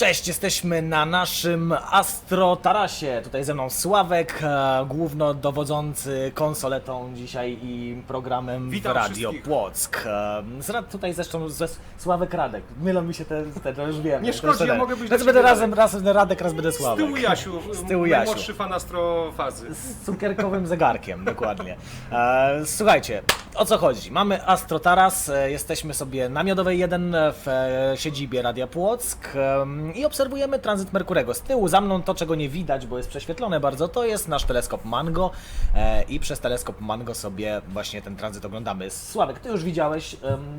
Cześć, jesteśmy na naszym Astrotarasie. Tutaj ze mną Sławek, e, głównodowodzący konsoletą dzisiaj i programem Witam w Radio wszystkich. Płock. E, z rad- tutaj zresztą ze Sławek Radek. Mylą mi się te, te to już wiem. Nie szkodzi, ja mogę być Raz do będę ciebie razem, raz będę Radek, raz będę Z Sławek. tyłu Jasiu, Z tyłu Jasiu. najmłodszy fan astrofazy. z cukierkowym zegarkiem, dokładnie. E, słuchajcie, o co chodzi? Mamy Astrotaras, e, jesteśmy sobie na Miodowej 1 w e, siedzibie Radia Płock i obserwujemy tranzyt Merkurego. Z tyłu za mną to, czego nie widać, bo jest prześwietlone bardzo, to jest nasz teleskop Mango e, i przez teleskop Mango sobie właśnie ten tranzyt oglądamy. Sławek, ty już widziałeś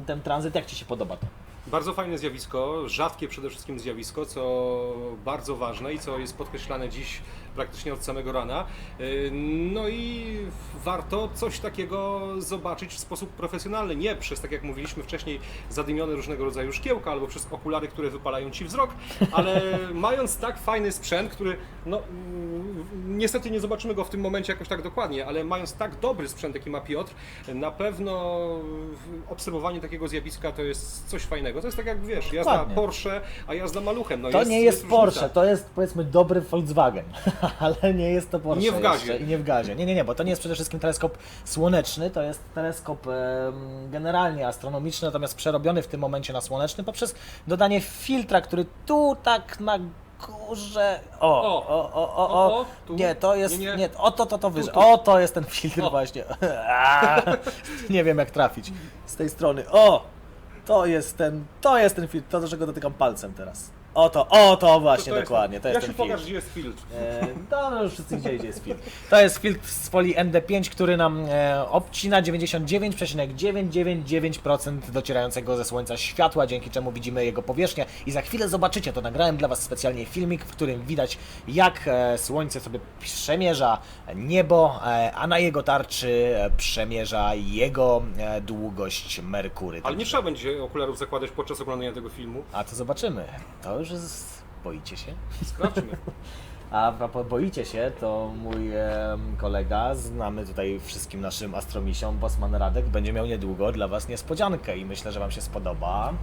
ten tranzyt, jak Ci się podoba to? Bardzo fajne zjawisko, rzadkie przede wszystkim zjawisko, co bardzo ważne i co jest podkreślane dziś praktycznie od samego rana. Yy, No i warto coś takiego zobaczyć w sposób profesjonalny, nie przez, tak jak mówiliśmy wcześniej, zadymione różnego rodzaju szkiełka albo przez okulary, które wypalają Ci wzrok, ale mając tak fajny sprzęt, który no mm, niestety nie zobaczymy go w tym momencie jakoś tak dokładnie, ale mając tak dobry sprzęt, jaki ma Piotr, na pewno obserwowanie takiego zjawiska to jest coś fajnego. To jest tak jak wiesz, jazda Dokładnie. Porsche, a jazda maluchem. No To nie jest różnica. Porsche, to jest powiedzmy dobry Volkswagen, ale nie jest to Porsche. Nie w gazie. jeszcze I nie w gazie. Nie, nie, nie, bo to nie jest przede wszystkim teleskop słoneczny, to jest teleskop generalnie astronomiczny, natomiast przerobiony w tym momencie na słoneczny poprzez dodanie filtra, który tu tak na górze. O, o, O. o, o, O, tu. Nie, to jest. Nie, Nie, nie. o to, to, to wyżej. O, to jest ten filtr O. właśnie. A, nie wiem jak trafić z tej strony. O! To jest ten, to jest ten filtr, to do czego dotykam palcem teraz. O to, o to właśnie To jest- dokładnie, to jest Jasiu, ten pokaż, filtr. gdzie jest filtr. E, to no już wszyscy widzieli, gdzie jest filtr. To jest filtr z folii ND5, który nam e, obcina 99,999% docierającego ze Słońca światła, dzięki czemu widzimy jego powierzchnię i za chwilę zobaczycie, to nagrałem dla Was specjalnie filmik, w którym widać jak e, Słońce sobie przemierza niebo, e, a na jego tarczy e, przemierza jego e, długość Merkury. Ale nie trzeba będzie okularów zakładać podczas oglądania tego filmu. A to zobaczymy. To już jest... Boicie się? Sprawdźmy. A propos boicie się, to mój em, kolega, znamy tutaj wszystkim naszym astromisiom, Bosman Radek, będzie miał niedługo dla Was niespodziankę i myślę, że Wam się spodoba.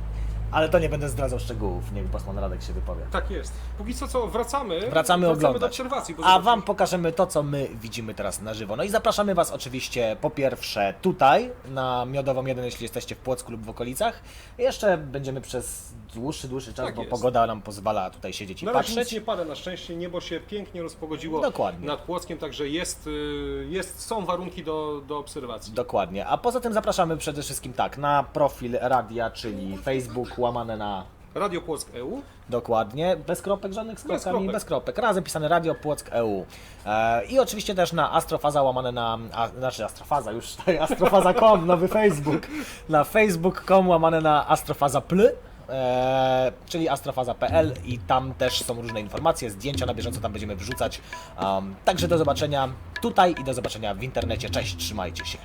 Ale to nie będę zdradzał szczegółów, niech Bosman Radek się wypowie. tak jest. Póki co, co wracamy. Wracamy oglądać. do obserwacji. bo A zobaczymy. Wam pokażemy to, co my widzimy teraz na żywo. No i zapraszamy Was oczywiście po pierwsze tutaj, na Miodową 1, jeśli jesteście w Płocku lub w okolicach. Jeszcze będziemy przez dłuższy, dłuższy czas, Tak bo jest. pogoda nam pozwala tutaj siedzieć i Na razie nic patrzeć. nie pada, na szczęście niebo się pięknie rozpogodziło Dokładnie. nad Płockiem, także jest, y, jest, są warunki do, do obserwacji. Dokładnie. A poza tym zapraszamy przede wszystkim tak, na profil radia, czyli Facebook łamane na Radio Płock EU. dokładnie, bez kropek, żadnych z Bez kropkami, kropek. bez kropek, razem pisane Radio Płock EU. E, I oczywiście też na Astrofaza łamane na, a, znaczy Astrofaza, już astrofaza.com, nowy Facebook, na facebook.com łamane na astrofaza.pl. E, czyli astrofaza.pl i tam też są różne informacje, zdjęcia na bieżąco tam będziemy wrzucać. Um, także do zobaczenia tutaj i do zobaczenia w internecie. Cześć, trzymajcie się.